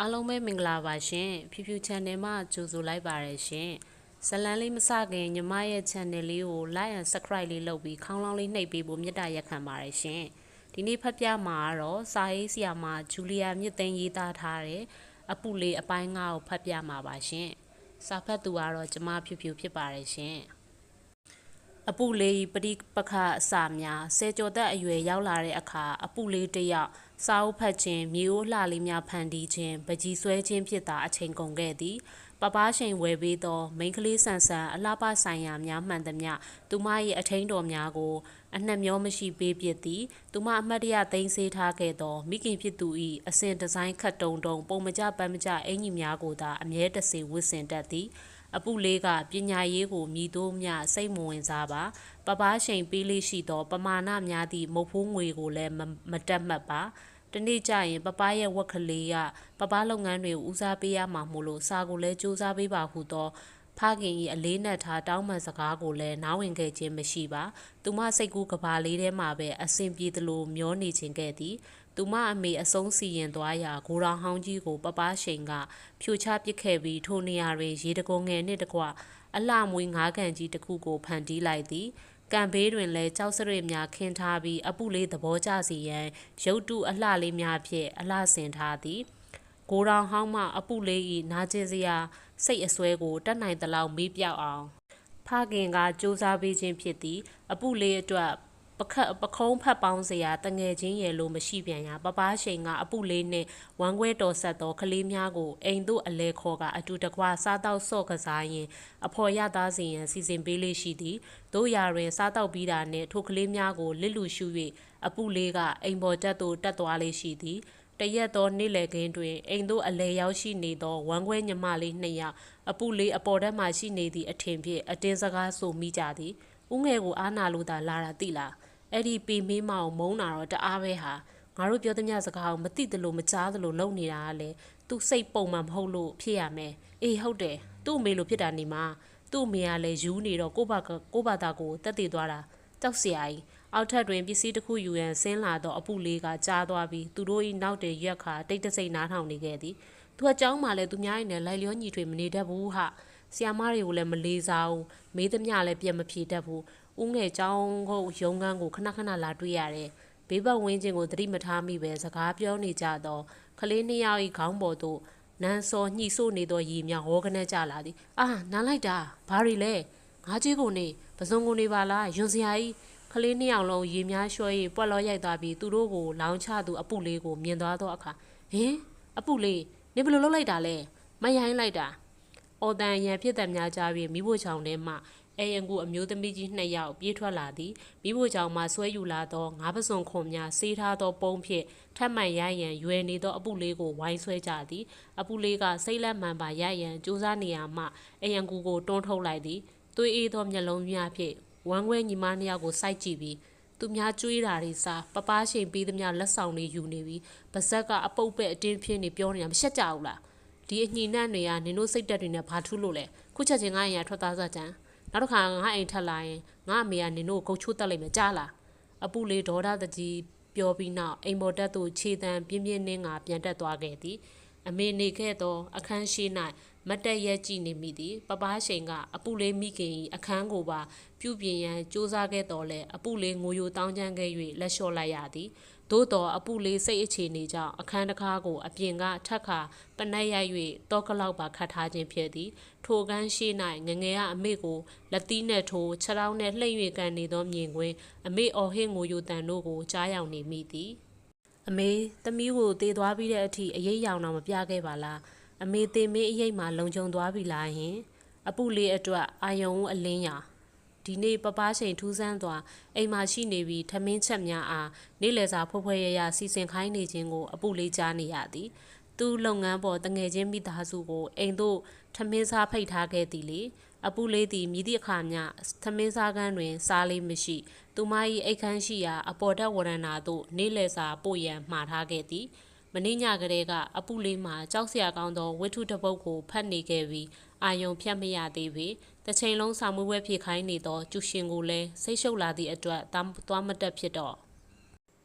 အားလုံးပဲမင်္ဂလာပါရှင်ဖြူဖြူ channel မှာကြိုဆိုလိုက်ပါရရှင်ဇလန်းလေးမစခင်ညီမရဲ့ channel လေးကို like and subscribe လေးလုပ်ပြီးခေါင်းလောင်းလေးနှိပ်ပေးဖို့မေတ္တာရက်ခံပါရရှင်ဒီနေ့ဖတ်ပြမှာကတော့စာရေးဆရာမဂျူလီယာမြင့်သိန်းရေးသားထားတဲ့အပူလေးအပိုင်း9ကိုဖတ်ပြမှာပါရှင်စာဖတ်သူကတော့ကျမဖြူဖြူဖြစ်ပါရရှင်အပူလေးပရိပခအစာများဆယ်ကျော်သက်အရွယ်ရောက်လာတဲ့အခါအပူလေးတစ်ယောက် စာအုပ်ဖတ်ခြင်းမြေအိုးလှလေးများဖန်တီးခြင်းပကြီးဆွဲခြင်းဖြစ်တာအချိန်ကုန်ခဲ့သည်ပပားချိန်ဝယ်ပေးသောမိန်းကလေးဆန်ဆန်အလှပဆိုင်ရာများမှန်သမျှသူမ၏အထင်းတော်များကို အနှက်မျောမရှိပေးပြစ်သည်သူမအမတ်တရသိမ်းဆေးထားခဲ့သောမိခင်ဖြစ်သူ၏အစဉ်ဒီဇိုင်းခတ်တုံတုံပုံမကြပန်းမကြအင်ကြီးများကိုသာအမြဲတစေဝတ်ဆင်တတ်သည် အပုလေးကပညာရေးကိုမြည်တိုးမြစိတ်မဝင်စားပါပပားချိန်ပေးလေးရှိသော ပမာဏများသည့်မုတ်ဖိုးငွေကိုလည်းမတက်မှတ်ပါတနေ့ကျရင်ပပားရဲ့ဝက်ကလေးကပပားလုပ်ငန်းတွေကိုဦးစားပေးရမှာမို့လို့စာကိုလည်းစူးစမ်းပေးပါဟုသောဖခင်၏အလေးနက်ထားတောင်းပန်စကားကိုလည်းနားဝင်ခဲ့ခြင်းမရှိပါသူမစိတ်ကူးကဘာလေးထဲမှာပဲအဆင်ပြေသလိုမျောနေခြင်းခဲ့သည် သူမအမေအဆုံးစီရင်သွားရာဂိုရောင်ဟောင်းကြီးကိုပပားရှိန်ကဖြိုချပစ်ခဲ့ပြီးထိုနေရာတွင်ရေတကုံငယ်နှင့်တကွအလှမွေးငါးကန်ကြီးတစ်ခုကိုဖန်တီးလိုက်သည်ကံဘေးတွင်လည်းကြောက်စရိတ်များခင်းထားပြီးအပုလေးသဘောကျစီရန်ရုတ်တုအလှလေးများဖြင့်အလှဆင်ထားသည်ကိုရောင်ဟောင်းမှအပုလေး၏နာကျင်စရာစိတ်အစွဲကိုတတ်နိုင်သလောက်မေးပြောက်အောင်ဖခင်ကစူးစမ်းပေးခြင်းဖြစ်သည်အပုလေးအတွက် ပခတ်ပခုံးဖတ်ပေါင်းစရာတငယ်ချင်းရဲ့လိုမရှိပြန်ရပပားရှိန်ကအပုလေးနှင့်ဝမ်းခွဲတော်ဆက်သောကလေးများကိုအိမ်သို့အလဲခေါ်ကအတူတကွစားတောက်ဆော့ကစားရင်အဖော်ရသားစီရန်စီစဉ်ပေးလေးရှိသည်တို့ရာတွင်စားတောက်ပြီးတာနှင့်ထိုကလေးများကိုလစ်လူရှု၍အပုလေးကအိမ်ပေါ်တက်သို့တက်သွားလေးရှိသည်တရက်သောနေ့လယ်ခင်းတွင်အိမ်သို့အလဲရောက်ရှိနေသောဝမ်းခွဲညီမလေးနှစ်ယောက်အပုလေးအပေါ်ထက်မှရှိနေသည့်အထင်ဖြင့်အတင်းစကားဆိုမိကြသည်ဦးငယ်ကိုအားနာလို့သာလာတာသိလား အဲ့ဒီပေမေးမအောင်မုန်းတာတော့တအားပဲဟာငါတို့ပြောသမျှစကားကိုမသိသလိုမကြားသလိုလုပ်နေတာကလေသူစိတ်ပုံမှန်မဟုတ်လို့ဖြစ်ရမယ်အေးဟုတ်တယ်သူ့အမေလိုဖြစ်တာနေမှာသူ့အမေကလည်းယူနေတော့ကိုဘာကိုဘာသာကိုတက်တည်သွားတာကြောက်စရာကြီးအောက်ထပ်တွင်ပစ္စည်းတစ်ခုယူရန်ဆင်းလာသောအပူလေးကကြားသွားပြီးသူတို့၏နောက်တည်းရက်ခါတိတ်တဆိတ်နားထောင်နေခဲ့သည်သူကကြောင်းမှလည်းသူများရဲ့လိုက်လျောညီထွေမနေတတ်ဘူးဟာဆီယာမတွေကိုလည်းမလေးစားဘူးမေးသမျှလည်းပြက်မဖြေတတ်ဘူး ဦးငယ်ចောင်းကိုရုံးခန်းကိုခဏခဏလာတွေ့ရတယ်။ဘေးဘက်ဝင်းချင်းကိုသတိမထားမိပဲစကားပြောနေကြတော့ကလေးနှစ်ယောက်၏ခေါင်းပေါ်သို့နန်းစောညှိဆို့နေသောရေများဟောကနေကြလာသည်။အာနန်းလိုက်တာဘာရီလဲငါးကြီးကိုနေပစုံကိုနေပါလားယွန်စရာကြီးကလေးနှစ်ယောက်လုံးရေများလျှော၍ပွက်လောရိုက်သွားပြီးသူတို့ကိုလောင်းချသူအပုလေးကိုမြင်သွားသောအခါဟင်အပုလေးနေဘယ်လိုလုပ်လိုက်တာလဲမရိုင်းလိုက်တာအော်တန်ရန်ဖြစ်တဲ့များကြပြီးမိဖို့ချောင်းထဲမှ အဲယံကူအမျိုးသမီးကြီးနှစ်ယောက်ပြေးထွက်လာသည်မိဖို့ကြောင့်မှဆွဲယူလာသောငါးပစုံခွန်များစေးထားသောပုံးဖြင့်ထပ်မံရရန်ရွယ်နေသောအပုလေးကိုဝိုင်းဆွဲကြသည်အပုလေးကစိတ်လက်မှန်ပါရရန်ကြိုးစားနေရမှအဲယံကူကိုတွန်းထုတ်လိုက်သည်သွေးအေးသောမျက်လုံးများဖြင့်ဝမ်းခွဲညီမနှစ်ယောက်ကိုစိုက်ကြည့်ပြီးသူများကြွေးတာတွေစားပပားရှိန်ပေးသမျှလက်ဆောင်တွေယူနေပြီးပါဇက်ကအပုတ်ပဲ့အတင်းဖြစ်နေပြောနေတာမရှက်ကြဘူးလားဒီအညိနှံ့တွေကနင်တို့စိတ်တက်တွေနဲ့ဘာထူးလို့လဲခုချက်ချင်းငါ့ရင်ထွက်သားစားကြမ်း နောက်တစ်ခါငါအိမ်ထက်လာရင်ငါအမေကနင်တို့ကိုဂုတ်ချိုးတက်လိုက်မယ်ကြားလားအပူလေးဒေါ်ဒတကြီးပြောပြီးနောက်အိမ်ပေါ်တက်သို့ခြေတံပြင်းပြင်းနှင်းကပြန်တက်သွားခဲ့သည်အမေနေခဲ့သောအခန်းရှိ၌ မတ်တက်ရက်ကြည့်နေမိသည်ပပားရှိန်ကအပူလေးမိခင်၏အခန်းကိုပါပြုပြင်ရန်စူးစမ်းခဲ့တော်လဲအပူလေးငိုယိုတောင်းချမ်းခဲ့၍လက်လျှော့လိုက်ရသည်သို့တော်အပူလေးစိတ်အခြေအနေကြောင့်အခန်းတကားကိုအပြင်ကထက်ခါပနက်ရိုက်၍တောကလောက်ပါခတ်ထားခြင်းဖြစ်သည်ထိုကန်းရှိ၌ငငယ်ကအမေကိုလက်သီးနှင့်ထိုးခြေထောက်နှင့်လှိမ့်၍ကန်နေသောမြင်ကွင်းအမေအော်ဟစ်ငိုယိုတန်တို့ကိုကြားရောက်နေမိသည်အမေသမီးကိုတေးသွားပြီးတဲ့အထိအရေးရောင်တော့မပြခဲ့ပါလား အမေသေးမင်းအရေးမှလုံခြုံသွားပြီလားဟင်အပုလေးအတွက်အာယုံအလင်းရာဒီနေ့ပပားချိန်ထူးဆန်းစွာအိမ်မှာရှိနေပြီးထမင်းချက်များအားနေ့လယ်စာဖွဲ့ဖွဲ့ရရစီစဉ်ခိုင်းနေခြင်းကို အပုလေးကြားနေရသည်သူလုပ်ငန်းပေါ်တငယ်ချင်းမိသားစုကိုအိမ်သို့ထမင်းစားဖိတ်ထားခဲ့သည်လေအပုလေးသည်မြည်သည့်အခါမျှထမင်းစားကန်းတွင် စားလေးမရှိ သူမ၏အိတ်ခမ်းရှိရာအပေါ်တက်ဝရဏာသို့နေ့လယ်စာပို့ရန်မှာထားခဲ့သည် မင်းညကလေးကအပုလေးမှာကြောက်စရာကောင်းသောဝတ္ထုတစ်ပုဒ်ကိုဖတ်နေခဲ့ပြီးအာယုံဖြတ်မရသေးပေတစ်ချိန်လုံးစာမွေးပွဲဖြည့်ခိုင်းနေသောကျူရှင်ကိုလည်းစိတ်ရှုပ်လာသည့်အတွက်သွားမတက်ဖြစ်တော့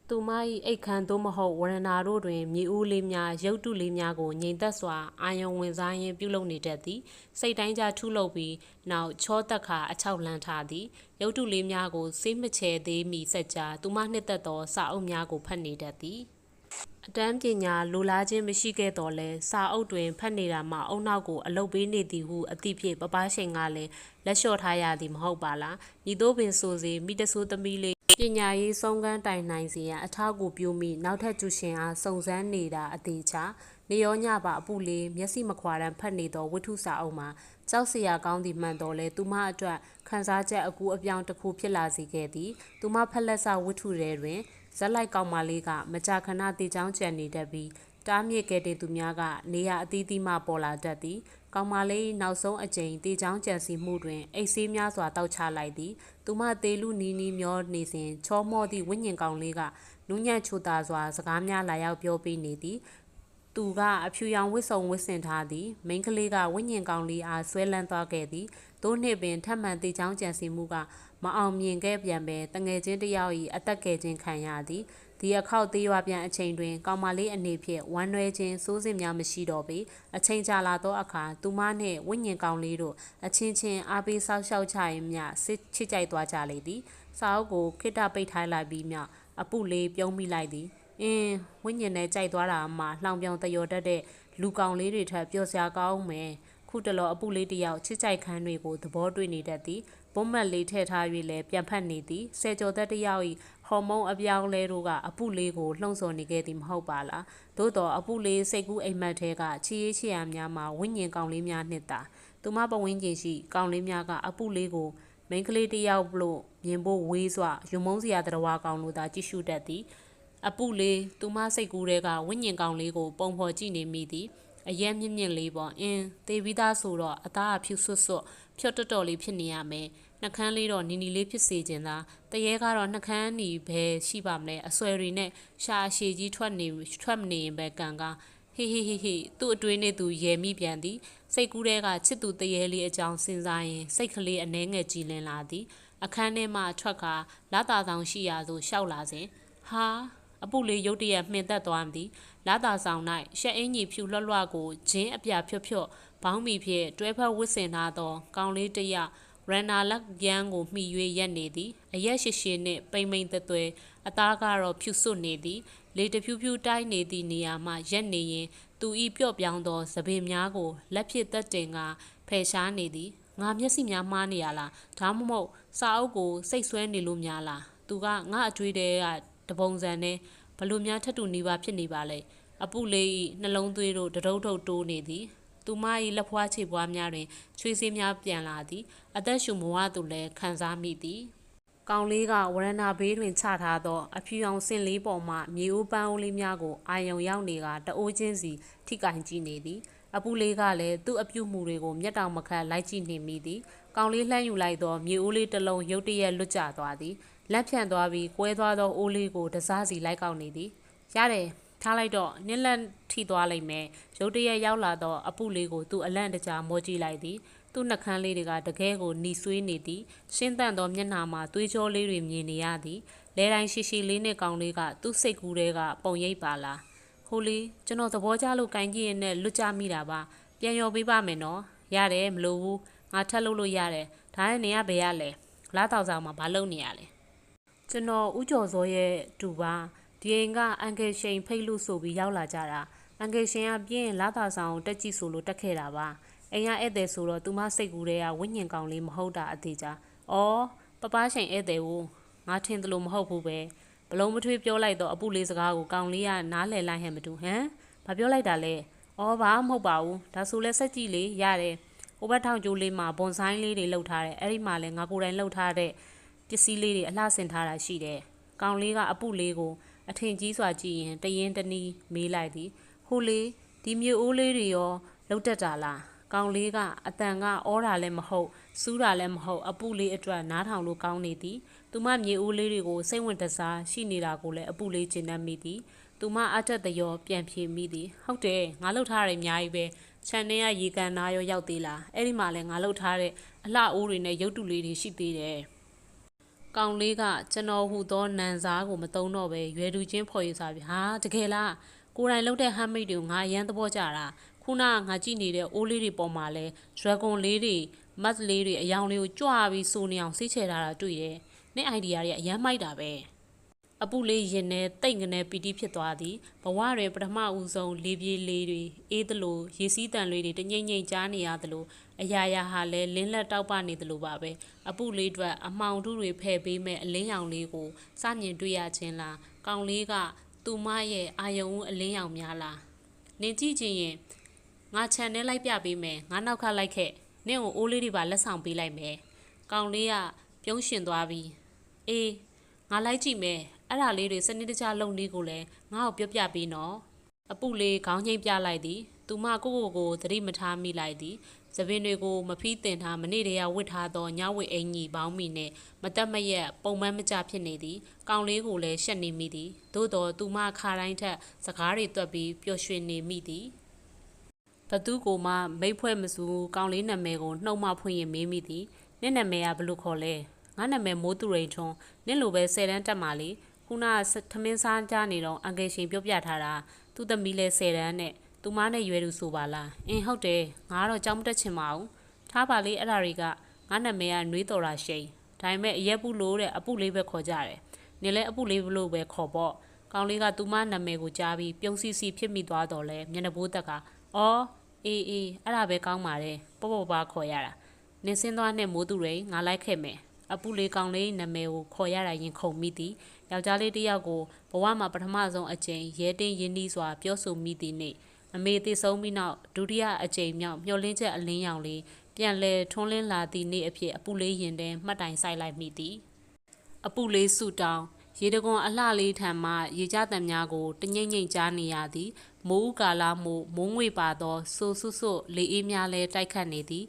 သူမ၏အိတ်ခမ်းသို့မဟုတ်ဝရဏာတို့တွင်မြေဦးလေးများရုပ်တုလေးများကိုငြိမ်သက်စွာအာယုံဝင်စားရင်းပြုလုပ်နေတတ်သည်စိတ်တိုင်းကြထုလုပ်ပြီးနောက်ချောတက်ခါအချောက်လန်းထားသည်ရုပ်တုလေးများကိုစေးမချဲသေးမီစက်ကြားသူမနှစ်သက်သောစာအုပ်များကိုဖတ်နေတတ်သည် အတန်းပညာလိုလားခြင်းမရှိခဲ့တော့လဲစာအုပ်တွင်ဖတ်နေတာမှအုံနောက်ကိုအလုတ်ပေးနေသည်ဟုအသည့်ဖြင့်ပပရှိန်ကလည်းလက်လျှော့ထားရသည်မဟုတ်ပါလားညီတို့ပင်ဆိုစေမိတဆိုးသမီးလေးပညာရေးဆုံးကန်းတိုင်နိုင်စီရန်အထောက်အကူပြုမိနောက်ထပ်ကျူရှင်အားစုံစမ်းနေတာအသေးချာနေရောညပါအပူလေးမျက်စိမခွာရန်ဖတ်နေသောဝိထုစာအုပ်မှာကြောက်စရာကောင်းသည်မှန်တော်လဲသူမအတွက်ခန်းစားချက်အကူအပြောင်းတစ်ခုဖြစ်လာစေခဲ့သည်သူမဖက်လက်စဝိထုထဲတွင် ဇက်လိုက်ကောင်မလေးကမကြာခဏတေချောင်းကြံနေတတ်ပြီးတားမြစ်ခဲ့တဲ့သူများကနေရအသီးသီးမှပေါ်လာတတ်သည်ကောင်မလေးနောက်ဆုံးအကြိမ်တေချောင်းကြံစီမှုတွင်အိတ်ဆေးများစွာတောက်ချလိုက်သည်သူမသေးလူနီးနီးမျောနေစဉ်ချောမော့သည့်ဝိညာဉ်ကောင်လေးကနူးညံ့ချိုတာစွာစကားများလာရောက်ပြောပေးနေသည်သူကအဖြူရောင်ဝစ်စုံဝစ်စင်ထားသည်မိန်းကလေးကဝိညာဉ်ကောင်လေးအားဆွဲလန်းသွားခဲ့သည်သို့နှစ်ပင်ထပ်မံတေချောင်းကြံစီမှုက မအောင်မြင်ခဲ့ပြန်ပဲတငယ်ချင်းတစ်ယောက်၏အသက်ကယ်ခြင်းခံရသည်ဒီအခောက်သေးရွာပြန်အချိန်တွင် ကောင်မလေးအနေဖြင့်ဝမ်းနွဲခြင်းစိုးစင်များမရှိတော့ပေအချိန်ကြာလာသောအခါသူမနှင့်ဝိညာဉ်ကောင်လေးတို့အချင်းချင်းအားပေးဆောက်ရှောက်ချရင်မျှစစ်ချစ်ကြိုက်သွားကြလေသည်စာအုပ်ကိုခိတ္တပိတ်ထိုင်းလိုက်ပြီးမျှအပုလေးပြုံးမိလိုက်သည်အင်းဝိညာဉ်နဲ့ကြိုက်သွားတာမှလှောင်ပြောင်တယောတတ်တဲ့လူကောင်လေးတွေထက်ပျော်စရာကောင်းမယ်ခုတလောအပုလေးတစ်ယောက်ချစ်ကြိုက်ခန်းတွေကိုသဘောတွေ့နေတတ်သည် ဘုံမက်လေးထည့်ထား၍လည်းပြန်ဖက်နေသည်ဆယ်ကျော်သက်တစ်ယောက်၏ဟော်မုန်းအပြောင်းလဲတို့ကအပုလေးကိုလှုံ့ဆော်နေခဲ့သည်မဟုတ်ပါလားသို့တော့အပုလေးစိတ်ကူးအိမ်မက်ထဲကချီရေးချီရများမှာဝိညာဉ်ကောင်လေးများနှစ်သာသူမပဝင်းကျင်ရှိကောင်လေးများကအပုလေးကိုမိန်းကလေးတစ်ယောက်လို့မြင်ဖို့ဝေးစွာရုံမုံစရာတရဝါကောင်လိုသာကြည့်ရှုတတ်သည်အပုလေးသူမစိတ်ကူးတဲ့ကဝိညာဉ်ကောင်လေးကိုပုံဖော်ကြည့်နေမိသည် အရက်မြင့်မြင့်လေးပေါ့အင်းသေပြီးသားဆိုတော့အသားအဖြူဆွတ်ဆွတ်ဖြော့တော်တော်လေးဖြစ်နေရမယ်နှကန်းလေးတော့နီနီလေးဖြစ်စေခြင်းသာတရေကတော့နှကန်းနီပဲရှိပါမလဲအဆွဲတွေနဲ့ရှာအရှည်ကြီးထွက်နေထွက်မနေရင်ပဲကံကဟိဟိဟိဟိသူ့အတွင်းနဲ့သူရဲမိပြန်သည်စိတ်ကူးတဲ့ကချစ်သူတရေလေးအကြောင်းစဉ်းစားရင်စိတ်ကလေးအနှဲငယ်ကြည်လင်လာသည်အခန်းထဲမှထွက်ခါလာတာဆောင်ရှိရာသို့ရှောက်လာစဉ်ဟာအပုလေးရုတ်တရက်မှင်သက်သွားသည် လာတာဆောင်၌ရှက်အင်းကြီးဖြူလွှတ်လွှတ်ကိုဂျင်းအပြဖြွတ်ဖြွတ်ဘောင်းမီဖြင့်တွဲဖက်ဝစ်စင်ထားသောကောင်းလေးတစ်ယောက်ရန်နာလက်ရန်ကိုမှီ၍ရက်နေသည်အရက်ရှိရှိနှင့်ပိမ့်ပိမ့်သွဲသွဲအသားကတော့ဖြူစွတ်နေသည်လေတဖြူဖြူတိုင်းနေသည့်နေရာမှရက်နေရင်သူဤပြော့ပြောင်းသောသပင်များကိုလက်ဖြစ်သက်တင်ကဖယ်ရှားနေသည်ငါမျက်စိများမှားနေရလားဒါမှမဟုတ်စာအုပ်ကိုစိတ်ဆွဲနေလို့များလားသူကငါအကျွေးတဲကတပုံစံနဲ့ ဘလို့များထက်တူနေပါဖြစ်နေပါလဲအပုလေးဤနှလုံးသွေးတို့တရုပ်ထုတ်တိုးနေသည်သူမ၏လက်ဖွားခြေပွားများတွင်ချွေးစေးများပြန်လာသည်အသက်ရှူမဝသူလည်းခံစားမိသည်ကောင်လေးကဝရဏဘေးတွင်ချထားသော အဖြူရောင်စင်လေးပေါ်မှမြေအိုးပန်းအိုးလေးများကိုအာယုံရောက်နေကတအိုးချင်းစီထိကင်ကြည့်နေသည်အပူလေးကလည်းသူ့အပြုတ်မှုတွေကိုမျက်တောင်မခတ်လိုက်ကြည့်နေမိသည်ကောင်လေးလှမ်းယူလိုက်သောမြေအိုးလေးတစ်လုံးရုတ်တရက်လွတ်ကျသွားသည် လက်ဖြန့်သွားပြီးကွဲသွားသောအိုးလေးကိုတစားစီလိုက်ကောက်နေသည်ရတယ်ထားလိုက်တော့နင်းလက်ထိသွားလိုက်မယ်ရုတ်တရက်ရောက်လာတော့အပုလေးကိုသူ့အလန့်တကြားမောကြည့်လိုက်သည်သူ့နှကန်းလေးတွေကတကယ်ကိုหนีဆွေးနေသည်ရှင်းတန့်သောမျက်နှာမှာသွေးကြောလေးတွေမြင်နေရသည်လဲတိုင်းရှိရှိလေးနဲ့ကောင်လေးကသူ့စိတ်ကူးတွေကပုံရိပ်ပါလားဟိုလီကျွန်တော်သဘောကျလို့ကင်ကြည့်ရင်လည်းလွတ်ကြမိတာပါပြန်ရောပေးပါမယ်နော်ရတယ်မလို့ဘူးငါထပ်လုပ်လို့ရတယ်ဒါနဲ့နေရဘယ်ရလဲလာတောက်ဆောင်မှာဘာလုပ်နေရလဲ ကျွန်တော်ဥကျော်စောရဲ့တူပါဒီအိမ်ကအန်ကယ်ရှိန်ဖိတ်လို့ဆိုပြီးရောက်လာကြတာအန်ကယ်ရှင်ကပြင်းလာတာဆောင်တက်ကြည့်ဆိုလို့တက်ခဲ့တာပါအိမ်ကဧည့်သည်ဆိုတော့သူမစိတ်ကူးတဲ့ကဝိညာဉ်ကောင်လေးမဟုတ်တာအသေးချာအော်ပပရှင်ဧည့်သည်ကိုငါထင်တယ်လို့မဟုတ်ဘူးပဲဘလုံးမထွေးပြောလိုက်တော့အပုလေးစကားကိုကောင်လေးကနားလည်လိုက်ဟဲ့မတူဟမ်ဘာပြောလိုက်တာလဲအော်ဘာမဟုတ်ပါဘူးဒါဆိုလဲစက်ကြည့်လေရတယ်ဟိုဘက်ထောင်ကျိုးလေးမှာဘွန်ဆိုင်လေးတွေလှုပ်ထားတယ်အဲ့ဒီမှာလဲငါကိုယ်တိုင်လှုပ်ထားတဲ့ပ စ္စည်းလေးတွေအလှဆင်ထားတာရှိတယ်ကောင်လေးကအပုလေးကို အထင်ကြီးစွာကြည့်ရင်တရင်တနီးမေးလိုက်သည်ဟိုလေဒီမျိုးအိုးလေးတွေရောလှုပ်တတ်တာလားကောင်လေးကအတန်ကအောတာလည်းမဟုတ်စူးတာလည်းမဟုတ်အပုလေးအတွက်နားထောင်လို့ကောင်းနေသည်သူမမြေအိုးလေးတွေကိုစိတ်ဝင်တစားရှိနေတာကိုလည်းအပုလေးကျဉ်နှံ့မိသည်သူမအထက်တရောပြန်ဖြေမိသည်ဟုတ်တယ်ငါလှုပ်ထားတယ်အများကြီးပဲခြံထဲကရေကန်နာရောရောက်သေးလားအဲ့ဒီမှာလဲငါလှုပ်ထားတဲ့အလှအိုးတွေနဲ့ရုပ်တုလေးတွေရှိသေးတယ် ကောင်လေးကကျွန်တော်ဟူသောနန်စားကိုမတုံးတော့ပဲရွယ်သူချင်းဖော်ရစားပြီဟာတကယ်လားကိုယ်တိုင်လုပ်တဲ့ဟမ်မိတ်တွေကိုငါအရန်သဘောကျတာခုနကငါကြည့်နေတဲ့အိုးလေးတွေပေါ်မှာလဲ dragon လေးတွေ mud လေးတွေအယောင်လေးကိုကြွပြီးစိုးနေအောင်စိတ်ချတာတာတွေ့တယ်။နဲ့ idea တွေကအရန်မိုက်တာပဲ။ အပူလေးရင်နဲ့တိတ်ငနဲ့ပီတိဖြစ်သွားသည်ဘဝတွင်ပထမဦးဆုံးလေးပြေးလေးတွေအေးသလိုရေစီးတန်လေးတွေတငိမ့်ငိမ့်ကြားနေရသလိုအရာရာဟာလည်းလင်းလက်တောက်ပနေသလိုပါပဲအပူလေးအတွက်အမှောင်ထုတွေဖယ်ပေးမဲ့အလင်းရောင်လေးကိုစမြင်တွေ့ရခြင်းလားကောင်လေးကသူမရဲ့အာယုံဦးအလင်းရောင်များလားနင်ကြည့်ချင်းရင်ငါ channel လိုက်ပြပေးမယ်ငါနောက်ခလိုက်ခဲ့နင့်ကိုအိုးလေးတွေပါလက်ဆောင်ပေးလိုက်မယ်ကောင်လေးကပြုံးရှင်သွားပြီအေးငါလိုက်ကြည့်မယ် အဲ့ဒါလေးတွေစနစ်တကျလုပ်နည်းကိုလည်းငါ့ကိုပြောပြပေးနော်အပုလေးခေါင်းငိမ့်ပြလိုက်သည်သူမကိုကိုကိုသတိမထားမိလိုက်သည်သပင်တွေကိုမဖီးတင်ထားမနေ့တည်းကဝစ်ထားသောညဝစ်အင်ကြီးပေါင်းမိနဲ့မတက်မရက်ပုံမှန်မကြဖြစ်နေသည်ကောင်လေးကိုလည်းရှက်နေမိသည်သို့တော်သူမခါတိုင်းထက်စကားတွေတွက်ပြီးပျော်ရွှင်နေမိသည်ဘသူကိုမှမိတ်ဖွဲ့မစူကောင်လေးနာမည်ကိုနှုတ်မဖွင့်ရင်မေးမိသည်နင့်နာမည်ကဘလို့ခေါ်လဲငါနာမည်မိုးသူရိန်ထွန်းနင့်လိုပဲဆယ်တန်းတက်မှလေ ခုနကထမင်းစားကြနေတော့အင်္ဂလိပ်ရှင်ပြောပြထားတာသူ့သမီးလဲဆယ်တန်းနဲ့သူမနဲ့ရွယ်သူဆိုပါလားအင်းဟုတ်တယ်ငါကတော့ကြောင်းမတက်ချင်ပါဘူးထားပါလေအဲ့ဒါတွေကငါနာမည်ကနှွေးတော်တာရှိန်ဒါပေမဲ့အရက်ပုလို့တဲ့အပုလေးပဲခေါ်ကြတယ်နေလဲအပုလေးဘလို့ပဲခေါ်ပေါ့ကောင်လေးကသူမနာမည်ကိုကြားပြီးပြုံးစီစီဖြစ်မိသွားတော့လဲမျက်နှာပိုးတက်ကအော်အေးအေးအဲ့ဒါပဲကောင်းပါတယ်ပေါ့ပေါ့ပါခေါ်ရတာနေစင်းသွားနဲ့မိုးသူရိန်ငါလိုက်ခဲ့မယ်အပူလေးကောင်လေးနာမည်ကိုခေါ်ရတာရင်ခုန်မိသည် ယောက်ျားလေးတစ်ယောက်ကိုဘဝမှာပထမဆုံးအကြိမ်ရဲတင်းရင်းနှီးစွာပြောဆိုမိသည်နေ့အမေတည်ဆုံးပြီးနောက်ဒုတိယအကြိမ်မြောက်မျောလင်းချက်အလင်းရောင်လေးပြန်လဲထွန်းလင်းလာသည့်နေ့အဖြစ်အပူလေးရင်ထဲမှတ်တိုင်ဆိုင်လိုက်မိသည်အပူလေးဆူတောင်းရေတကွန်အလှလေးထံမှရေကြတံများကိုတငိမ့်ငိမ့်ကြားနေရသည်မိုးဥကာလာမို့မိုးငွေပါသောဆိုဆွဆွလေအေးများလဲတိုက်ခတ်နေသည်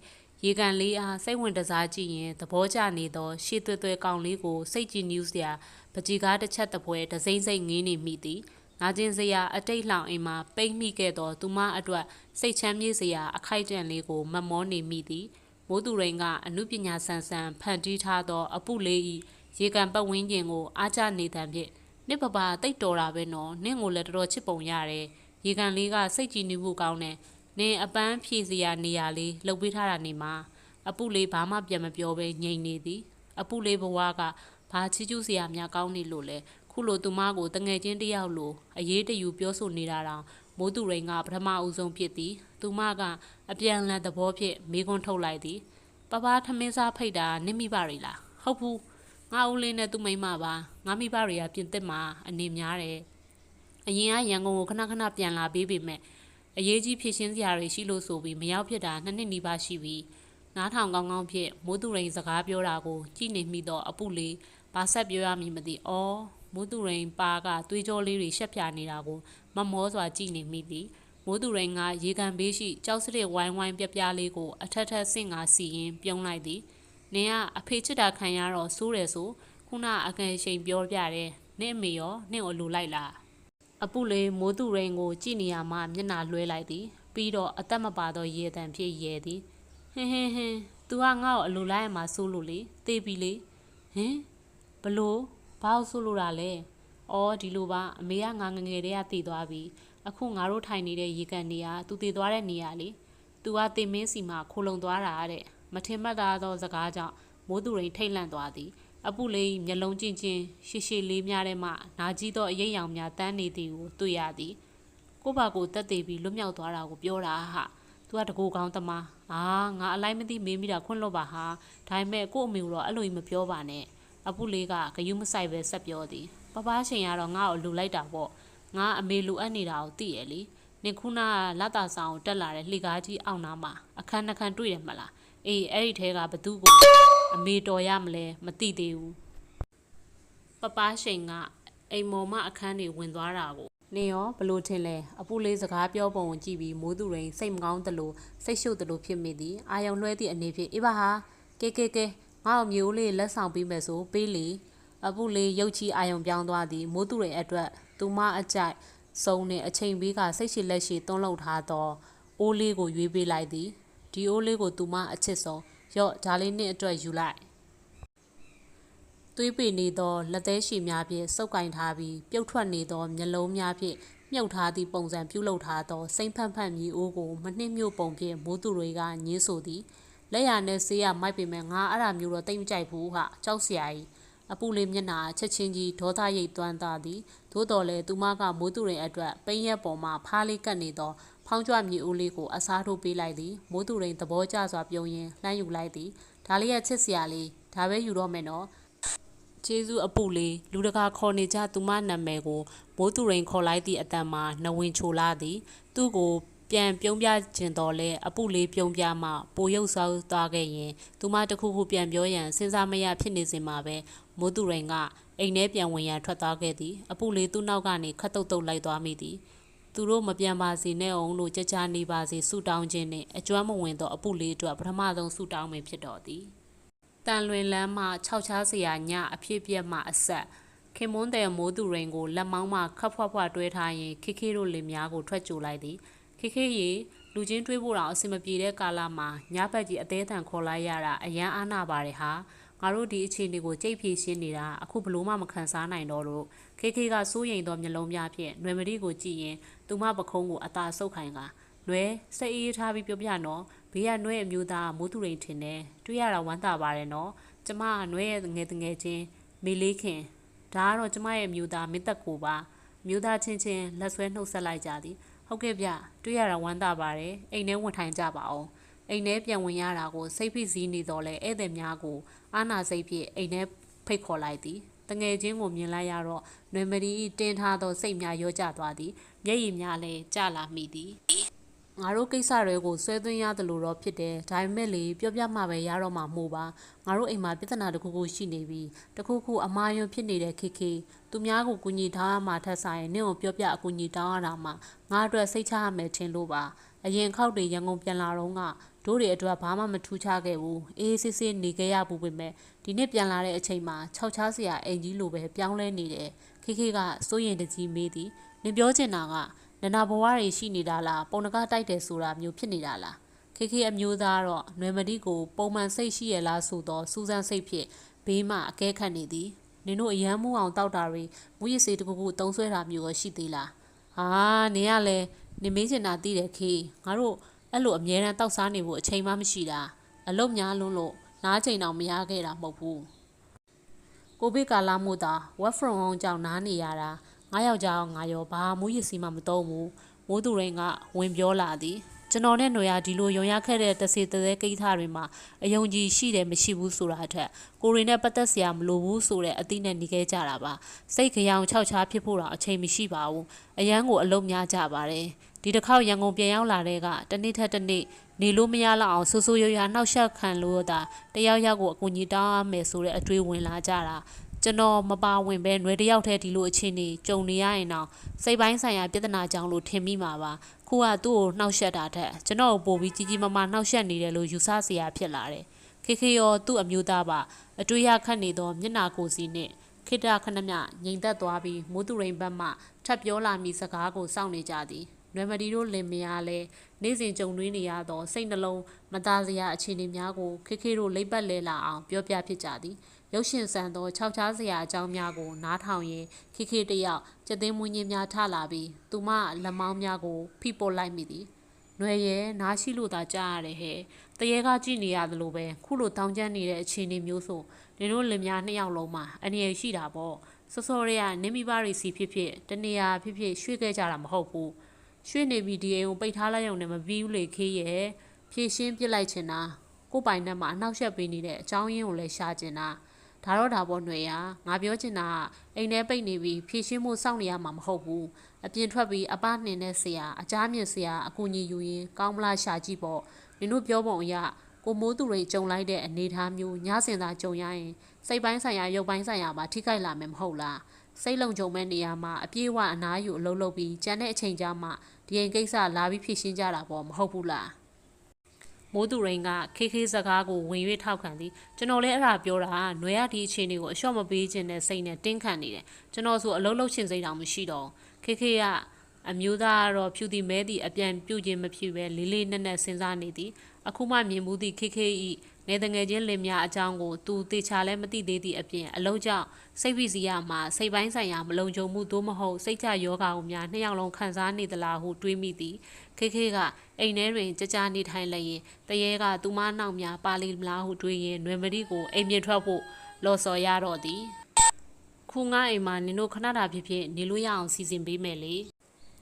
ရေကန်လေးအားစိတ်ဝင်တစားကြည့်ရင်သဘောကျနေသောရှေ့သွဲသွဲကောင်လေးကိုစိတ်ကြည်နူးစရာပကြီးကားတစ်ချက်တပွဲဒစိမ့်စိမ့်ငင်းနေမိသည်နာကျင်စရာအတိတ်လောင်အိမ်မှာပိတ်မိခဲ့သောသူမအတွက်စိတ်ချမ်းမြေ့စရာအခိုက်အတန့်လေးကိုမမောနေမိသည်မိုးသူရိန်ကအမှုပညာဆန်ဆန်ဖန်တီးထားသော အပုလေးဤရေကန်ပတ်ဝန်းကျင်ကိုအားကျနေတံဖြင့်နစ်ပပါတိတ်တော်တာပဲနော်နင့်ကိုလည်းတော်တော်ချစ်ပုံရတယ်ရေကန်လေးကစိတ်ကြည်နူးဖို့ကောင်းတယ် နင်အပန်းဖြည့်စရာနေရာလေးလှုပ်ပေးထားတာနေမှာအပုလေးဘာမှပြန်မပြောဘဲငြိမ်နေသည် အပုလေးဘဝကဘာချီးကျူးစရာများကောင်းနေလို့လဲခုလိုသူမကိုတငယ်ချင်းတယောက်လိုအရေးတယူပြောဆိုနေတာတောင်မိုးသူရိန်ကပထမအဦးဆုံးဖြစ်သည် သူမကအပြန်လန်သဘောဖြင့်မေးခွန်းထုတ်လိုက်သည်ပပထမင်းစားဖိတ်တာနင့်မိပါရီလားဟုတ်ဘူးငါဦးလေးနဲ့သူ့မိန်းမပါငါမိဘတွေကပြင်သစ်မှာအနေများတယ်အရင်ကရန်ကုန်ကိုခဏခဏပြန်လာပေးပေမဲ့ အရေးကြီးဖြစ်ရှင်းစရာတွေရှိလို့ဆိုပြီးမရောက်ဖြစ်တာနှစ်နှစ်နီးပါးရှိပြီနားထောင်ကောင်းကောင်းဖြစ်မိုးသူရိန်စကားပြောတာကိုကြည်နေမိတော့အပုလေးဘာဆက်ပြောရမည်မသိအော်မိုးသူရိန်ပါကသွေးကြောလေးတွေရှက်ပြနေတာကိုမမောစွာကြည်နေမိသည်မိုးသူရိန်ကရေကန်ဘေးရှိကြောက်စရစ်ဝိုင်းဝိုင်းပြပြလေးကိုအထက်ထက်ဆင့်ကစီရင်ပြုံးလိုက်သည်နင်ကအဖေချစ်တာခံရတော့စိုးတယ်ဆိုခုနအကန်ရှိန်ပြောပြတယ်နင့်အမေရောနင့်ကိုလူလိုက်လား အပုလေးမိုးသူရိန်ကို ကြည့်နေရမှမျက်နှာလွှဲလိုက်သည် ပြီးတော့အသက်မပါသောရေတံဖြစ်ရဲသည်ဟင်းဟင်းဟင်းသူကငါ့ကိုအလိုလိုက်ရမှာစိုးလို့လေတေးပြီလေဟင်ဘလို့ဘာလို့စိုးလို့တာလဲအော်ဒီလိုပါအမေကငါငငယ်တည်းကတည်သွားပြီအခုငါတို့ထိုင်နေတဲ့ရေကန်နေရာသူတည်သွားတဲ့နေရာလေသူကတင်မင်းစီမှာခိုလုံသွားတာတဲ့မထင်မှတ်သားသောစကားကြောင့်မိုးသူရိန်ထိတ်လန့်သွားသည် အပုလေးမျက်လုံးချင်းချင်းရှေရှေလေးများထဲမှနာကြီးသောအရိပ်ရောင်များတန်းနေသည်ကိုတွေ့ရသည်ကိုပါကိုတက်သေးပြီးလွတ်မြောက်သွားတာကိုပြောတာဟာသူကတကူကောင်းသမားအာငါအလိုက်မသိမေးမိတာခွန့်လွတ်ပါဟာဒါပေမဲ့ကို့အမေကတော့အဲ့လိုကြီးမပြောပါနဲ့အပုလေးကဂယုမဆိုင်ပဲဆက်ပြောသည်ပပရှင်ကတော့ငါ့ကိုလူလိုက်တာပေါ့ငါအမေလူအပ်နေတာကိုသိရလေနင်ခုနကလက်တာဆောင်ကိုတက်လာတဲ့လှေကားကြီးအောင်နာမှာအခန်းနှခန်းတွေ့တယ်မလား အေးအဲ့ဒီထဲကဘသူကိုအမေတော်ရမလဲမသိသေးဘူးပပရှင်ကအိမ်မော်မအခန်းတွေဝင်သွားတာကိုနေရောဘလို့ထင်လဲအပူလေးစကားပြောပုံကိုကြည့်ပြီးမိုးသူရိန်စိတ်မကောင်းသလိုစိတ်ရှုပ်သလိုဖြစ်မိသည်အာယုံလွှဲသည့်အနေဖြင့်အေးပါဟာကဲကဲကဲငါ့အမျိုးလေးလက်ဆောင်ပေးမယ်ဆိုပေးလေအပူလေးရုတ်ချီအာယုံပြောင်းသွားသည်မိုးသူရိန်အတွက်သူမအကြိုက်စုံနှင့်အချိန်ပေးကစိတ်ရှိလက်ရှိသွန်းလောက်ထားသောအိုးလေးကိုရွေးပေးလိုက်သည် ဒီအိုးလေးကိုသူမအချစ်ဆုံးရော့ဒါလေးနှစ်အတွက်ယူလိုက်သွေးပေနေသောလက်သေးရှည်များဖြင့်စုပ်ကင်ထားပြီးပြုတ်ထွက်နေသောမျက်လုံးများဖြင့်မြုပ်ထားသည့်ပုံစံပြုလုပ်ထားသောစိမ့်ဖက်ဖက်မြည်အိုးကိုမနှိမ့်မြို့ပုံဖြင့်မိုးသူတွေကညင်းဆိုသည်လက်ရနဲ့ဆေးရမိုက်ပေမဲ့ငါအဲ့ဒါမျိုးတော့တိတ်မကြိုက်ဘူးဟာကြောက်စရာကြီးအပူလေးမျက်နှာချက်ချင်းကြီးဒေါသရိတ်သွမ်းသားသည်သို့တော်လည်းသူမကမိုးသူရိန်အတွက်ပိန်းရက်ပေါ်မှဖားလေးကပ်နေသော ဖောင်းကြွမြေဦးလေးကိုအစားထိုးပေးလိုက်သည်မိုးသူရိန်သဘောကျစွာပြုံးရင်းလှမ်းယူလိုက်သည်ဒါလေးရဲ့ချစ်စရာလေးဒါပဲယူတော့မယ်နော်ကျေးဇူးအပူလေးလူတကာခေါ်နေကြသူမနာမည်ကိုမိုးသူရိန်ခေါ်လိုက်သည့်အတန်မှာနဝင်ချိုလာသည် သူ့ကိုပြန်ပြုံးပြခြင်းတော်လဲအပုလေးပြုံးပြမှပိုရုပ်ဆောက်သွားခဲ့ရင်သူမတခုခုပြန်ပြောရန်စဉ်းစားမရဖြစ်နေစဉ်မှာပဲမိုးသူရိန်ကအိမ်ထဲပြန်ဝင်ရန်ထွက်သွားခဲ့သည်အပုလေးသူ့နောက်ကနေခတ်တုတ်တုတ်လိုက်သွားမိသည် သူတို့မပြန်ပါစေနဲ့အောင်လို့ကြကြနေပါစေဆူတောင်းခြင်းနှင့်အကျွမ်းမဝင်သောအပုလေးအတွက်ပထမဆုံးဆူတောင်းမင်ဖြစ်တော်သည်တန်လွင်လန်းမှခြောက်ချားစရာညအဖြစ်ပြက်မှအဆက်ခင်မွန်းတဲ့မိုးသူရိန်ကိုလက်မောင်းမှခတ်ဖွားဖွားတွဲထားရင်ခိခိတို့လင်များကိုထွက်ကြိုလိုက်သည်ခိခိရေလူချင်းတွေးဖို့တော့အဆင်မပြေတဲ့ကာလမှာညဘက်ကြီးအသေးအံခေါ်လိုက်ရတာအရန်အားနာပါတယ်ဟာ ငါတို့ဒီအခြေအနေကိုကြိတ်ဖြည့်ရှင်းနေတာအခုဘလို့မှမခံစားနိုင်တော့လို့ခေခေကစိုးရိမ်သောမျက်လုံးများဖြင့်နွယ်မရီကိုကြည့်ရင်သူမပခုံးကိုအသာဆုပ်ခိုင်ကလွယ်စိတ်အေးထားပြီးပြောပြနော်ဘေးကနွယ်အမျိုးသားမိုးသူရိန်ထင်တယ်တွေ့ရတာဝမ်းသာပါတယ်နော်ကျမကနွယ်ရဲ့ငယ်ငယ်ချင်းမေလေးခင်ဒါကတော့ကျမရဲ့အမျိုးသားမင်းသက်ကိုပါမျိုးသားချင်းချင်းလက်ဆွဲနှုတ်ဆက်လိုက်ကြသည်ဟုတ်ကဲ့ဗျတွေ့ရတာဝမ်းသာပါတယ်အိမ်ထဲဝင်ထိုင်ကြပါအောင်အိမ်ထဲပြန်ဝင်ရတာကိုစိတ်ဖိစီးနေတော့လဲဧည့်သည်များကို အာနာစိတ်ဖြင့်အိမ်ထဲဖိတ်ခေါ်လိုက်သည်တငယ်ချင်းကိုမြင်လိုက်ရတော့နွေမရီတင်းထားသောစိတ်များရောကျသွားသည်မျက်ရည်များလည်းကျလာမိသည် ငါတို့ကိစ္စတွေကိုဆွဲသွင်းရသလိုတော့ဖြစ်တယ်ဒါပေမဲ့လေပြောပြမှပဲရတော့မှာမို့ပါငါတို့အိမ်မှာပြဿနာတစ်ခုခုရှိနေပြီတခုခုအမားယွန်းဖြစ်နေတဲ့ခေခေသူများကိုကူညီထားမှထက်ဆိုင်နင့်ကိုပြောပြအကူညီတောင်းရတာမှငါအတွက်စိတ်ချရမယ်ထင်လို့ပါအရင်ခောက်တွေရန်ကုန်ပြန်လာတော့ကတို့တွေအတွက်ဘာမှမထူးခြားခဲ့ဘူးအေးဆေးဆေးနေခဲ့ရဘူးပဲမဲ့ဒီနေ့ပြန်လာတဲ့အချိန်မှာခြောက်ချားစရာအိမ်ကြီးလိုပဲပြောင်းလဲနေတယ်ခေခေကစိုးရင်တကြီးမေးသည်နင်ပြောချင်တာက နနာဘဝတွေရှိနေတာလားပုံနကတိုက်တယ်ဆိုတာမျိုးဖြစ်နေတာလားခေခေအမျိုးသားတော့နွေမတိကိုပုံမှန်စိတ်ရှိရလားဆိုတော့စူးစမ်းစိတ်ဖြင့်ဘေးမှအကဲခတ်နေသည်နင်တို့အယမ်းမှုအောင်တောက်တာတွေမူရစေတကူကူတုံးဆွဲတာမျိုးရှိသေးလားဟာနင်ကလည်းနင်မေးချင်တာသိတယ်ခေငါတို့အဲ့လိုအမြဲတမ်းတောက်စားနေဖို့အချိန်မှမရှိတာအလုတ်များလုံးလို့နားချိန်တော့မရခဲ့တာမဟုတ်ဘူးကိုဗစ်ကာလမို့သာ work from home ကြောင့်နားနေရတာ ငါယောက်ျားငါရောဘာမူရစီမှမတော့ဘူးမိုးသူရင်းကဝင်ပြောလာသည်ကျွန်တော်နဲ့ຫນွေရဒီလိုယုံရခဲ့တဲ့တစေတသေးကိစ္စတွေမှာအယုံကြည်ရှိတယ်မရှိဘူးဆိုတာအထက်ကိုရီနဲ့ပတ်သက်စရာမလိုဘူးဆိုတဲ့အသိနဲ့နေခဲ့ကြတာပါစိတ်ကြောင်ခြောက်ချားဖြစ်ဖို့တော့အချိန်မရှိပါဘူးအရန်ကိုအလုံးများကြပါတယ်ဒီတစ်ခေါက်ရန်ကုန်ပြန်ရောက်လာတဲ့ကတနေ့ထက်တနေ့နေလို့မရလောက်အောင်ဆူဆူရွရွနှောက်ယှက်ခံလို့သာတယောက်ယောက်ကိုအကူကြီးတောင်းရမယ်ဆိုတဲ့အတွေးဝင်လာကြတာ ကျွန်တော်မပါဝင်ပဲຫນွေတယောက်တည်းဒီလိုအခြေအနေကြုံနေရရင်တော့စိတ်ပိုင်းဆိုင်ရာပြဿနာကြောင့်လို့ထင်မိမှာပါခုကသူ့ကိုနှောက်ယှက်တာထက်ကျွန်တော်ကိုပို့ပြီးကြီးကြီးမားမားနှောက်ယှက်နေတယ်လို့ယူဆစရာဖြစ်လာတယ်ခေခေရောသူ့အမျိုးသားပါအတွေ့ရခတ်နေသောမျက်နာကိုစီနဲ့ခိတ္တခဏမြငြိမ်သက်သွားပြီးမိုးသူရိန်ဘက်မှထပ်ပြောလာမိစကားကိုစောင့်နေကြသည်နွယ်မတီတို့လင်မယားလည်းနေ့စဉ်ကြုံတွေ့နေရသောစိတ်နှလုံးမသားစရာအခြေအနေများကိုခေခေတို့လိပ်ပတ်လဲလာအောင်ပြောပြဖြစ်ကြသည် ရုပ်ရှင်ဆန်သောခြောက်ချားစရာအကြောင်းများကို နားထောင်ရင်ခိခိတယောက်ကျက်သိမ်းမွေးညင်းများထလာပြီးသူမလက်မောင်းများကိုဖိပို့လိုက်မိသည်။နွယ်ရဲနားရှိလို့သာကြားရတယ်ဟဲ့။တရေကကြည့်နေရသလိုပဲခုလိုတောင်းကျမ်းနေတဲ့အခြေအနေမျိုးဆိုနေတို့လင်များနှစ်ယောက်လုံးမှာအနေရရှိတာပေါ့။စောစောတွေကနင်းမိဘတွေစီဖြစ်ဖြစ်တနေရာဖြစ်ဖြစ်ရွှေ့ခဲ့ကြတာမဟုတ်ဘူး။ရွှေ့နေပြီးဒီအိမ်ကိုပိတ်ထားလိုက်ရုံနဲ့မပြီးဘူးလေခေးရဲ့ဖြည့်ရှင်းပစ်လိုက်ချင်တာကိုပိုင်နဲ့မှအနှောက်ယှက်ပေးနေတဲ့အကြောင်းရင်းကိုလည်းရှားကျင်တာ။ ဒါတော့ဒါပေါ့ຫນွေရငါပြောချင်တာကအိမ်ထဲပိတ်နေပြီးဖြည့်ရှင်းမှုစောင့်နေရမှာမဟုတ်ဘူးအပြင်ထွက်ပြီးအပနှင်တဲ့ဆရာအကြမ်းမြင့်ဆရာအကူကြီးယူရင်ကောင်းမလားရှာကြည့်ပေါ့နင်တို့ပြောပုံအရကိုမိုးသူတွေကြုံလိုက်တဲ့အနေအထားမျိုးညစင်သာကြုံရရင်စိတ်ပိုင်းဆိုင်ရာရုပ်ပိုင်းဆိုင်ရာပါထိခိုက်လာမယ်မဟုတ်လားစိတ်လုံခြုံမဲ့နေရာမှာအပြည့်အဝအနားယူအလုပ်လုပ်ပြီးကြံတဲ့အချိန်ကြာမှဒီအိမ်ကိစ္စလာပြီးဖြည့်ရှင်းကြတာပေါ့မဟုတ်ဘူးလား မိုးသူရိန်ကခေခေစကားကိုဝင်၍ထောက်ခံသည်ကျွန်တော်လည်းအဲ့ဒါပြောတာຫນွေရဒီအခြေအနေကိုအလျှော့မပေးခြင်းနဲ့စိတ်နဲ့တင်းခံနေတယ်ကျွန်တော်ဆိုအလုံးလုံးရှင်စိတ်တောင်မရှိတော့ခေခေကအမျိုးသားကတော့ဖြူသည်မဲသည်အပြန်ပြုတ်ခြင်းမဖြစ်ပဲလေးလေးနက်နက်စဉ်းစားနေသည်အခုမှမြင်မှုသည့်ခေခေဤ နေတငယ်ချင်းလင်များအကြောင်းကိုသူတေချာလည်းမသိသေးသည့်အပြင်အလုံးကြောင့်စိတ်ဖိစီးရမှာစိတ်ပိုင်းဆိုင်ရာမလုံခြုံမှုသို့မဟုတ်စိတ်ချယောဂါကိုများနှစ်ယောက်လုံးခံစားနေသလားဟုတွေးမိသည်ခေခေကအိမ်ထဲတွင်ကြကြနေထိုင်လျင်တရေကသူမနောက်များပါလီမလားဟုတွေးရင်နွေမရီကိုအိမ်မြင့်ထွက်ဖို့လော်စော်ရတော့သည်ခုငါအိမ်မှာနင်တို့ခဏတာဖြစ်ဖြစ်နေလို့ရအောင်စီစဉ်ပေးမယ်လေ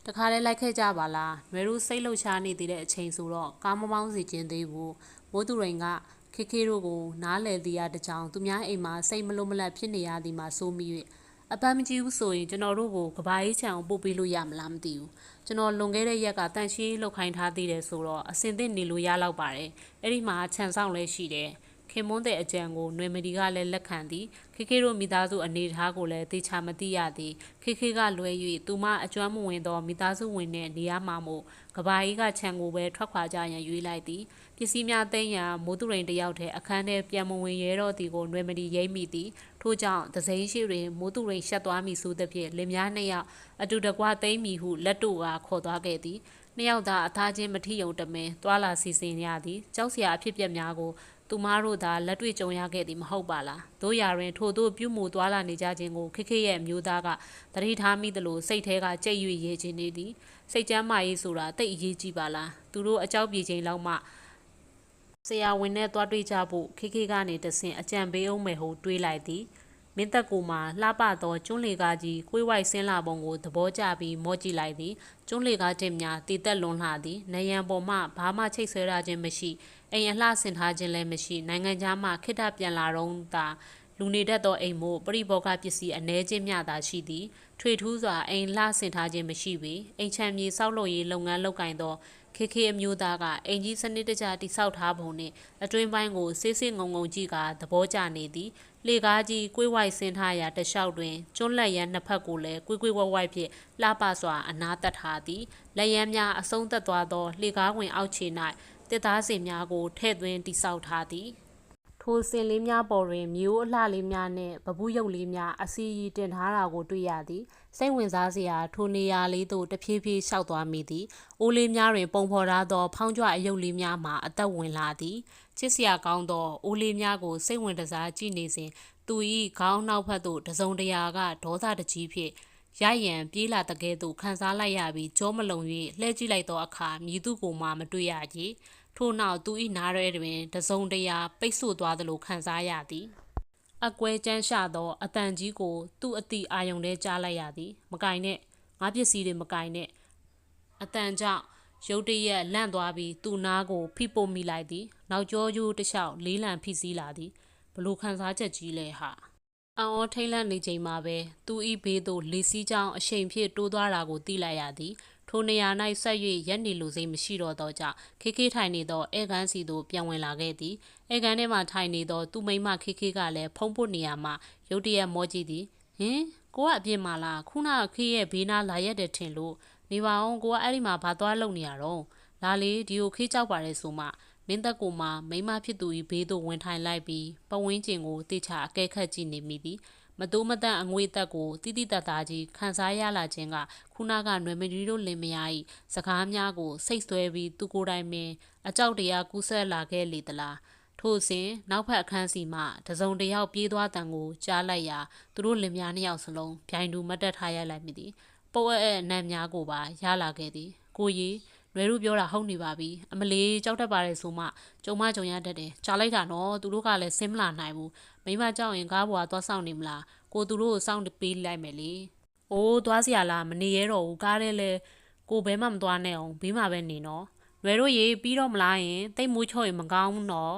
တခါလဲလိုက်ခဲ့ကြပါလားနွယ်တို့စိတ်လှုပ်ရှားနေသေးတဲ့အချိန်ဆိုတော့ကားမမောင်းစီခြင်းသေးဘူးမိုးသူရိန်က ခေခေတို့ကိုနားလည်သေးရတဲ့ကြောင်သူများအိမ်မှာစိတ်မလွတ်မလပ်ဖြစ်နေရသည်မှာစိုးမိ၍အပန်းမကြည့်ဘူးဆိုရင်ကျွန်တော်တို့ကိုကဘာရေးချံအောင်ပို့ပေးလို့ရမလားမသိဘူးကျွန်တော်လွန်ခဲ့တဲ့ရက်ကတန်ရှင်းလှုပ်ခိုင်းထားသေးတယ်ဆိုတော့အစင်သင့်နေလို့ရလောက်ပါတယ်အဲ့ဒီမှာခြံဆောင်လဲရှိတယ်ခင်မွန်းတဲ့အကြံကိုຫນွေမဒီကလည်းလက်ခံသည်ခေခေတို့မိသားစုအနေအထားကိုလည်းသေချာမသိရသည်ခေခေကလွဲ၍သူမအကျွမ်းမဝင်သောမိသားစုဝင်တဲ့နေရာမှာမို့ကဘာကြီးကခြံကိုပဲထွက်ခွာကြရန်ရွေးလိုက်သည် ပစ္စည်းများသိမ်းရန်မိုးသူရိန်တယောက်တည်းအခန်းထဲပြန်မဝင်ရဲတော့သည်ကိုຫນွေမဒီရိမ့်မိသည်ထို့ကြောင့်သစိမ်းရှိတွင်မိုးသူရိန်ရှက်သွားမိဆိုသဖြင့်လင်များနှစ်ယောက်အတူတကွသိမ်းမိဟုလက်တို့ကခေါ်သွားခဲ့သည်နှစ်ယောက်သာအသားချင်းမထီယုံတမင်သွာလာစီစဉ်ရသည်ကြောက်စရာအဖြစ်ပြက်များကိုသူမတို့သာလက်တွေ့ကြုံရခဲ့သည်မဟုတ်ပါလားတို့ရာတွင်ထို့သို့ပြုမှုသွာလာနေကြခြင်းကိုခိခိရဲ့အမျိုးသားကတတိထားမိသလိုစိတ်ထဲကကြိတ်၍ရေခြင်းနေသည်စိတ်ကြမ်းမာရေးဆိုတာတိတ်အရေးကြီးပါလားသူတို့အကြောက်ပြေခြင်းလောက်မှ ဆရာဝန်နဲ့တွားတွေ့ကြဖို့ခိခိကနေတဆင်အကြံပေးအောင်မယ်ဟုတွေးလိုက်သည်မင်းသက်ကိုမှလှပသောကျွန်းလေကားကြီးကွေးဝိုက်ဆင်းလာပုံကိုသဘောကျပြီးမော့ကြည့်လိုက်သည်ကျွန်းလေကားတင်များတည်သက်လွန်လှသည်နယံပေါ်မှဘာမှချိတ်ဆွဲရခြင်းမရှိအိမ်အလှဆင်ထားခြင်းလည်းမရှိနိုင်ငံခြားမှခိတ္တပြန်လာတော့သာလူနေတတ်သောအိမ်မို့ပရိဘောဂပစ္စည်းအ ਨੇ ချင်းမျှသာရှိသည်ထွေထူးစွာအိမ်လှဆင်ထားခြင်းမရှိပေအိမ်ချမ်းမြေဆောက်လုပ်ရေးလုပ်ငန်းလုပ်ကင်သော ခေခေအမျိုးသားကအင်ကြီးစနစ်တကျတိဆောက်ထားပုံနှင့်အတွင်းပိုင်းကိုစစ်စစ်ငုံငုံကြည့်ကသဘောကျနေသည်လေကားကြီးကွေးဝိုက်ဆင်းထားရာတလျှောက်တွင်ကျွန်းလက်ရန်နှစ်ဖက်ကိုလည်းကွေးကွေးဝက်ဝိုက်ဖြင့်လှပစွာအနားတက်ထားသည်လက်ရန်များအဆုံးသက်သွားသောလေကားဝင်အောက်ခြေ၌တစ်သားစင်များကိုထည့်သွင်းတိဆောက်ထားသည်ထိုစင်လေးများပေါ်တွင်မျိုးအလှလေးများနှင့်ပပူးရုပ်လေးများအစီရီတင်ထားတာကိုတွေ့ရသည် စိတ်ဝင်စားစရာထိုနေရာလေးသို့တဖြည်းဖြည်းလျှောက်သွားမိသည်အိုးလေးများတွင်ပုံဖော်ထားသော ဖောင်းကြွအယုတ်လေးများမှာအသက်ဝင်လာသည်ချစ်စရာကောင်းသောအိုးလေးများကိုစိတ်ဝင်တစားကြည့်နေစဉ်သူ၏ခေါင်းနောက်ဖက်သို့တစုံတရာကဒေါသတကြီးဖြင့်ရရန်ပြေးလာတကဲ့သို့ခန်းစားလိုက်ရပြီးကြောမလုံ၍လှဲကြည့်လိုက်သောအခါမြည်သူကိုမှမတွေ့ရကြီးထို့နောက်သူ၏နားရဲတွင်တစုံတရာပိတ်ဆို့သွားသလိုခံစားရသည် အကွဲကျန်းရှာသောအတန်ကြီးကိုသူ့အတိအာယုံထဲကြားလိုက်ရသည်မကင်နဲ့ငါပစ္စည်းတွေမကင်နဲ့အတန်ကြောင့်ရုတ်တရက်လန့်သွားပြီးသူ့နားကိုဖိပုတ်မိလိုက်သည်နောက်ကျောကျိုးတစ်လျှောက်လေးလံဖိစီးလာသည်ဘလို့ခံစားချက်ကြီးလဲဟာအံ့ဩထိတ်လန့်နေချိန်မှာပဲသူဤဘေးသို့လေစီးကြောင်းအရှိန်ဖြင့်တိုးသွားတာကိုသိလိုက်ရသည် ထိုနေရာ၌ဆက်၍ရက်နေလိုစိမ့်မရှိတော့သောကြောင့်ခေခေထိုင်နေသောအဲကန်းစီသို့ပြန်ဝင်လာခဲ့သည်အဲကန်းထဲမှထိုင်နေသောသူ့မိမခေခေကလည်းဖုံးပုတ်နေရာမှရုတ်တရက်မောကြည့်သည်ဟင်ကိုကအပြစ်မှာလားခုနခေရဲ့ဘေးနားလာရက်တယ်ထင်လို့နေပါအောင်ကိုကအဲ့ဒီမှာဘာသွားလုပ်နေရတော့လာလေဒီကိုခေးကြောက်ပါတယ်ဆိုမှမင်းသက်ကိုမှမိမဖြစ်သူ၏ဘေးသို့ဝင်ထိုင်လိုက်ပြီးပဝင်းကျင်ကိုတေချာအကဲခတ်ကြည့်နေမိသည် မတိုးမတန့်အငွေသက်ကိုတိတိတတ်တာကြီးခန်းစားရလာခြင်းကခုနကနွယ်မရီတို့လင်မယား၏စကားများကိုစိတ်ဆွဲပြီးသူကိုယ်တိုင်ပင်အကြောက်တရားကူးဆက်လာခဲ့လေသလားထို့စဉ်နောက်ဖက်အခန်းစီမှတစုံတယောက်ပြေးသွားတန်ကိုကြားလိုက်ရာသူတို့လင်မယားနှစ်ယောက်စလုံးဗျိုင်တူမတ်တက်ထားရလိုက်မိသည်ပုတ်အဲအနံ့များကိုပါရလာခဲ့သည်ကိုကြီး နွယ်တို့ပြောတာဟုတ်နေပါပြီအမလေးကြောက်တတ်ပါတယ်ဆိုမှကြုံမကြုံရတတ်တယ်ကြားလိုက်တာနော်သူတို့ကလည်းဆင်းမလာနိုင်ဘူးမိမကြောက်ရင်ကားပေါ်ကသွားဆောင်နေမလားကိုသူတို့ကိုစောင့်ပေးလိုက်မယ်လေအိုးသွားစရာလားမနေရတော့ဘူးကားထဲလဲကိုဘဲမှမသွားနဲ့အောင်ဘေးမှာပဲနေနော်နွယ်တို့ရေပြီးတော့မလားရင်တိတ်မူးချော့ရင်မကောင်းဘူးနော်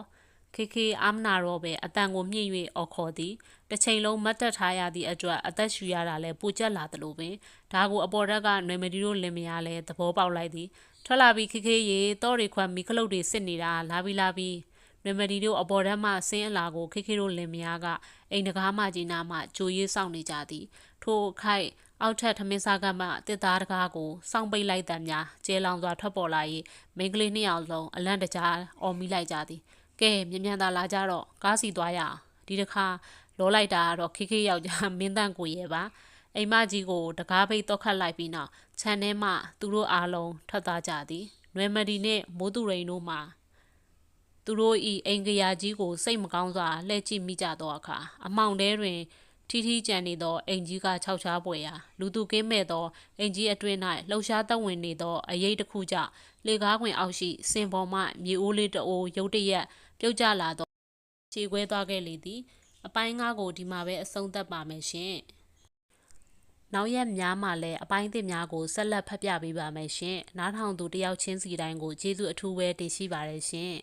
ခေခေအာမနာတော့ပဲအတန်ကိုမြင့်၍အော်ခေါ်သည်တစ်ချိန်လုံးမတ်တက်ထားရသည့်အတွက်အသက်ရှူရတာလည်းပူကျက်လာသလိုပင်ဒါကိုအပေါ်တက်ကနွေမတီတို့လင်မယားလည်းသဘောပေါက်လိုက်သည် ထွက်လာပြီးခေခေရေတော့တွေခွမ်းမီခလုတ်တွေစစ်နေတာလာပြီးလာပြီးနွေမတီတို့အပေါ်တန်းမှဆင်းအလာကိုခေခေတို့လင်မယားကအိမ်တကားမှကြီးနာမှကြိုရေးဆောင်နေကြသည်ထို့ခိုက်အောက်ထက်ထမင်းစားကမှတစ်သားတကားကိုစောင့်ပိတ်လိုက်တံများကျဲလောင်စွာထွက်ပေါ်လာ၍မိန်းကလေးနှစ်ယောက်လုံးအလန့်တကြားအော်မိလိုက်ကြသည်ကဲမြ мян သာလာကြတော့ကားစီသွားရအောင်ဒီတစ်ခါလောလိုက်တာကတော့ခေခေယောက်ျားမင်းတန့်ကိုရဲ့ပါ အိမ်မကြီးကိုတကားပိတ်တော့ခတ်လိုက်ပြီးနောက်ခြံထဲမှသူတို့အားလုံးထွက်သွားကြသည်နွယ်မဒီနဲ့မိုးသူရိန်တို့မှသူတို့ဤအိမ်ကရာကြီးကိုစိတ်မကောင်းစွာလှည့်ကြည့်မိကြသောအခါအမောင်ထဲတွင်ထီထီကြံနေသောအိမ်ကြီးကခြောက်ခြားပွေရာလူသူကင်းမဲ့သောအိမ်ကြီးအတွင်း၌လှုပ်ရှားသက်ဝင်နေသောအရေးတစ်ခုကြောင့်လေကားခွင်အောက်ရှိစင်ပေါ်မှမြေအိုးလေးတအိုးရုတ်တရက်ပြုတ်ကျလာသောခြေခွဲသွားခဲ့လေသည်အပိုင်းငါးကိုဒီမှာပဲအဆုံးသတ်ပါမယ်ရှင် နောက်ရက်များမှာလည်းအပိုင်းသစ်များကိုဆက်လက်ဖတ်ပြပေးပါမယ်ရှင်နားထောင်သူတယောက်ချင်းစီတိုင်းကိုကျေးဇူးအထူးပဲတင်ရှိပါတယ်ရှင်